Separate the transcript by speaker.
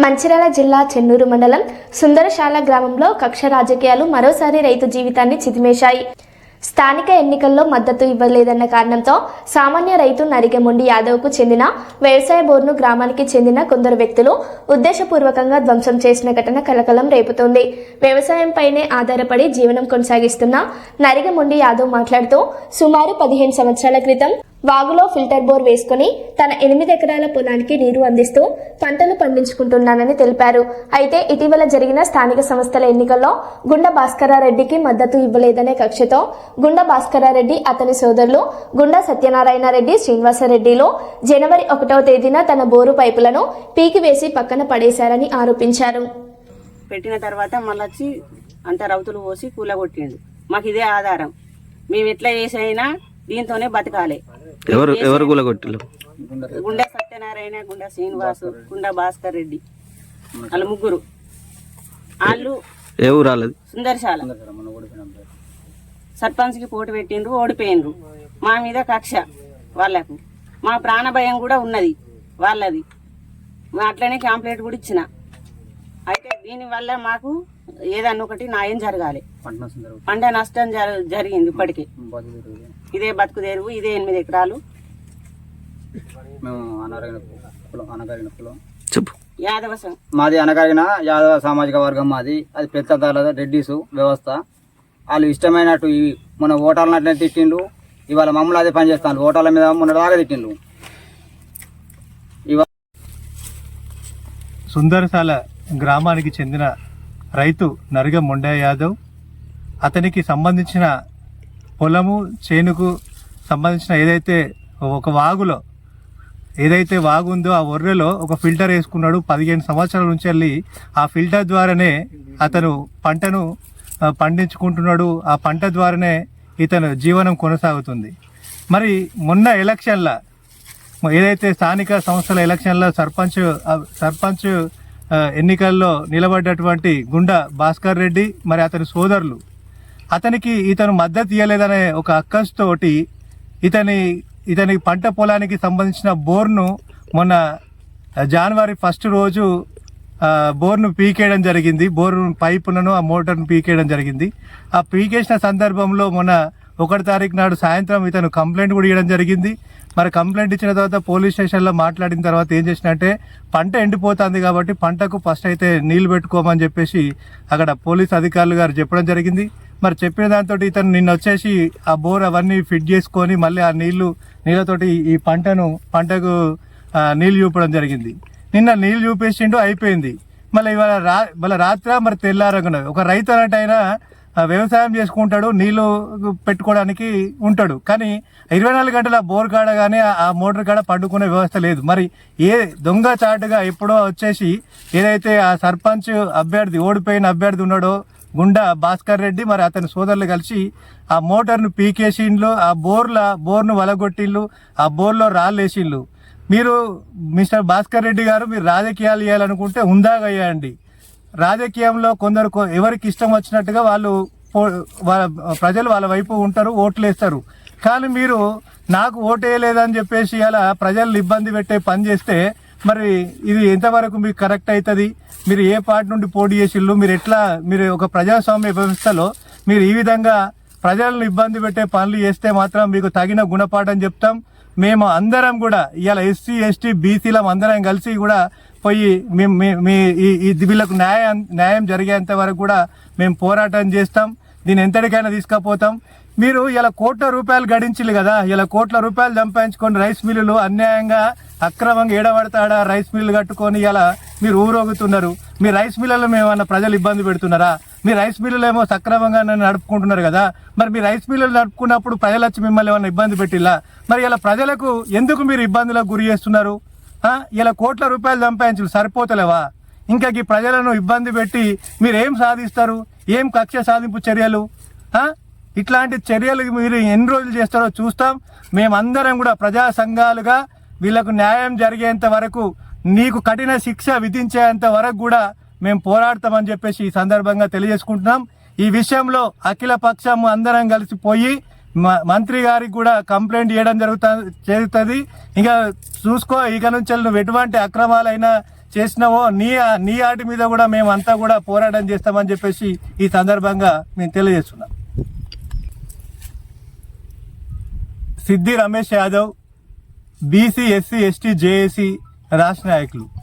Speaker 1: మంచిర్యాల జిల్లా చెన్నూరు మండలం సుందరశాల గ్రామంలో కక్ష రాజకీయాలు మరోసారి రైతు జీవితాన్ని చిదిమేశాయి స్థానిక ఎన్నికల్లో మద్దతు ఇవ్వలేదన్న కారణంతో సామాన్య రైతు నరిగెముండి యాదవ్కు చెందిన వ్యవసాయ బోర్ను గ్రామానికి చెందిన కొందరు వ్యక్తులు ఉద్దేశపూర్వకంగా ధ్వంసం చేసిన ఘటన కలకలం రేపుతోంది. వ్యవసాయంపైనే ఆధారపడి జీవనం కొనసాగిస్తున్న నరిగెముండి యాదవ్ మాట్లాడుతూ సుమారు పదిహేను సంవత్సరాల క్రితం వాగులో ఫిల్టర్ బోర్ వేసుకుని తన ఎనిమిది ఎకరాల పొలానికి నీరు అందిస్తూ పంటలు పండించుకుంటున్నానని తెలిపారు. అయితే ఇటీవల జరిగిన స్థానిక సంస్థల ఎన్నికల్లో గుండ భాస్కరారెడ్డికి మద్దతు ఇవ్వలేదనే కక్షతో గుండ భాస్కరారెడ్డి అతని సోదరులు గుండ సత్యనారాయణ రెడ్డి శ్రీనివాసరెడ్డిలో జనవరి ఒకటవ తేదీన తన బోరు పైపులను పీకివేసి పక్కన పడేశారని ఆరోపించారు.
Speaker 2: పెట్టిన తర్వాత మళ్ళీ వచ్చి అంత రౌతులు పోసి కూలగొట్టిండు. మాకు ఇదే ఆధారం. మేము ఎట్లా చేసైనా దీంతోనే బతకాలి.
Speaker 3: ఎవరు
Speaker 2: గుండె సత్యనారాయణ గుండె శ్రీనివాసు గుండె భాస్కర్ రెడ్డి. వాళ్ళ ముగ్గురు. వాళ్ళు
Speaker 3: ఏ
Speaker 2: సుందరశాల. సర్పంచ్కి పోటీ పెట్టిండ్రు ఓడిపోయిండ్రు మా మీద కక్ష వాళ్ళకు. మా ప్రాణ భయం కూడా ఉన్నది వాళ్ళది. అట్లనే కంప్లైంట్ కూడా ఇచ్చిన. అయితే దీనివల్ల మాకు ఏదన్నా ఒకటి న్యాయం జరగాలి. పంట నష్టం జర- జరిగింది ఇప్పటికి. ఇదే బతుకు తెరువు ఇదే ఎనిమిది ఎకరాలు.
Speaker 3: చెప్పు.
Speaker 2: యాదవ
Speaker 4: మాది అనగారిన యాదవ సామాజిక వర్గం మాది. అది పెద్దదాల రెడ్డిసు వ్యవస్థ. వాళ్ళు ఇష్టమైనట్టు మన ఓటాలను అట్లనే తిట్టిండ్రు. ఇవాళ మమ్మల్ని అదే పని చేస్తాను ఓటాల మీద మొన్న దాకా తిట్టిండ్రు. ఇవాళ
Speaker 5: సుందరశాల గ్రామానికి చెందిన రైతు నరుగ మొండయ్య యాదవ్ అతనికి సంబంధించిన పొలము చేనుకు సంబంధించిన ఏదైతే ఒక వాగులో ఏదైతే వాగు ఉందో ఆ ఒర్రెలో ఒక ఫిల్టర్ వేసుకున్నాడు. పదిహేను సంవత్సరాల నుంచి వెళ్ళి ఆ ఫిల్టర్ ద్వారానే అతను పంటను పండించుకుంటున్నాడు. ఆ పంట ద్వారానే ఇతను జీవనం కొనసాగుతుంది. మరి మొన్న ఎలక్షన్ల ఏదైతే స్థానిక సంస్థల ఎలక్షన్లో సర్పంచ్ సర్పంచ్ ఎన్నికల్లో నిలబడ్డటువంటి గుండా భాస్కర్ రెడ్డి మరి అతని సోదరులు. అతనికి ఇతను మద్దతు ఇవ్వలేదనే ఒక అక్కస్తోటి ఇతని ఇతని పంట పొలానికి సంబంధించిన బోర్ను మొన్న జనవరి ఫస్ట్ రోజు బోర్ను పీకేయడం జరిగింది. బోర్ను పైపులను ఆ మోటార్ను పీకేయడం జరిగింది. ఆ పీకేసిన సందర్భంలో మొన్న ఒకటి తారీఖు నాడు సాయంత్రం ఇతను కంప్లైంట్ కూడా ఇవ్వడం జరిగింది. మరి కంప్లైంట్ ఇచ్చిన తర్వాత పోలీస్ స్టేషన్లో మాట్లాడిన తర్వాత ఏం చేసినంటే పంట ఎండిపోతుంది కాబట్టి పంటకు ఫస్ట్ అయితే నీళ్ళు పెట్టుకోమని చెప్పేసి అక్కడ పోలీస్ అధికారులు గారు చెప్పడం జరిగింది. మరి చెప్పిన దాంతో ఇతను నిన్న వచ్చేసి ఆ బోర్ అవన్నీ ఫిట్ చేసుకొని మళ్ళీ ఆ నీళ్ళు నీళ్ళతోటి ఈ పంటను పంటకు నీళ్ళు నీళ్ళు చూపడం జరిగింది. నిన్న నీళ్ళు చూపేసిండు అయిపోయింది. మళ్ళీ ఇవాళ రా మళ్ళీ రాత్ర మరి తెల్లారకున్నది ఒక రైతు అన్నట్టు అయినా వ్యవసాయం చేసుకుంటాడు నీళ్ళు పెట్టుకోవడానికి ఉంటాడు. కానీ ఇరవై నాలుగు గంటల బోర్ కాడ కానీ ఆ మోటార్ కాడ పండుకునే వ్యవస్థ లేదు. మరి ఏ దొంగ చాటుగా ఎప్పుడో వచ్చేసి ఏదైతే ఆ సర్పంచ్ అభ్యర్థి ఓడిపోయిన అభ్యర్థి ఉన్నాడో గుండా భాస్కర్ రెడ్డి మరి అతని సోదరులు కలిసి ఆ మోటార్ను పీకేసిండ్లు ఆ బోర్ల బోర్ను వలగొట్టిళ్ళు ఆ బోర్లో రాళ్ళు వేసిండ్లు మీరు మిస్టర్ భాస్కర్ రెడ్డి గారు మీరు రాజకీయాలు చేయాలనుకుంటే ఉందాగా చేయండి. రాజకీయంలో కొందరు కొ- ఎవరికి ఇష్టం వచ్చినట్టుగా వాళ్ళు పో- వాళ్ళ ప్రజలు వాళ్ళ వైపు ఉంటారు ఓట్లు వేస్తారు. కానీ మీరు నాకు ఓటేయలేదని చెప్పేసి అలా ప్రజలు ఇబ్బంది పెట్టే పని చేస్తే మరి ఇది ఎంతవరకు మీకు కరెక్ట్ అవుతుంది? మీరు ఏ పార్టీ నుండి పోటీ చేసిళ్ళు? మీరు ఎట్లా మీరు ఒక ప్రజాస్వామ్య వ్యవస్థలో మీరు ఈ విధంగా ప్రజలను ఇబ్బంది పెట్టే పనులు చేస్తే మాత్రం మీకు తగిన గుణపాఠం చెప్తాం. మేము అందరం కూడా ఇవాళ ఎస్సీ ఎస్టీ బీసీలం అందరం కలిసి కూడా పోయి మేము మీ- ఈ- వీళ్ళకు న్యాయం న్యాయం జరిగేంత వరకు కూడా మేము పోరాటం చేస్తాం. దీన్ని ఎంతటికైనా తీసుకుపోతాం. మీరు ఇలా కోట్ల రూపాయలు గడించలు కదా. ఇలా కోట్ల రూపాయలు సంపాదించుకొని రైస్ మిల్లులు అన్యాయంగా అక్రమంగా ఏడబడతాడా? రైస్ మిల్లు కట్టుకొని ఇలా మీరు ఊరోగుతున్నారు మీ రైస్ మిల్లులు మేమన్నా ప్రజలు ఇబ్బంది పెడుతున్నారా? మీ రైస్ మిల్లులు ఏమో సక్రమంగా నన్ను నడుపుకుంటున్నారు కదా మరి మీ రైస్ మిల్లులు నడుపుకున్నప్పుడు ప్రజలు వచ్చి మిమ్మల్ని ఏమైనా ఇబ్బంది పెట్టిల్లా? మరి ఇలా ప్రజలకు ఎందుకు మీరు ఇబ్బందులకు గురి చేస్తున్నారు? ఇలా కోట్ల రూపాయలు సంపాదించు సరిపోతలేవా? ఇంకా ఈ ప్రజలను ఇబ్బంది పెట్టి మీరు ఏం సాధిస్తారు? ఏం కక్ష సాధింపు చర్యలు? ఇట్లాంటి చర్యలు మీరు ఎన్ని రోజులు చేస్తారో చూస్తాం. మేమందరం కూడా ప్రజా సంఘాలుగా వీళ్ళకు న్యాయం జరిగేంత వరకు నీకు కఠిన శిక్ష విధించేంత వరకు కూడా మేము పోరాడతామని చెప్పేసి ఈ సందర్భంగా తెలియజేసుకుంటున్నాం. ఈ విషయంలో అఖిల పక్షం అందరం కలిసిపోయి మ- మంత్రి గారికి కూడా కంప్లైంట్ చేయడం జరుగుతా జరుగుతుంది. ఇంకా చూసుకో ఇక నుంచి నువ్వు ఎటువంటి అక్రమాలైనా చేసినావో నీ నీ ఆటి మీద కూడా మేము అంతా కూడా పోరాటం చేస్తామని చెప్పేసి ఈ సందర్భంగా మేము తెలియజేస్తున్నాం. Siddhi Ramesh Yadav BC SC ST JAC రాష్ట్ర నాయకులు.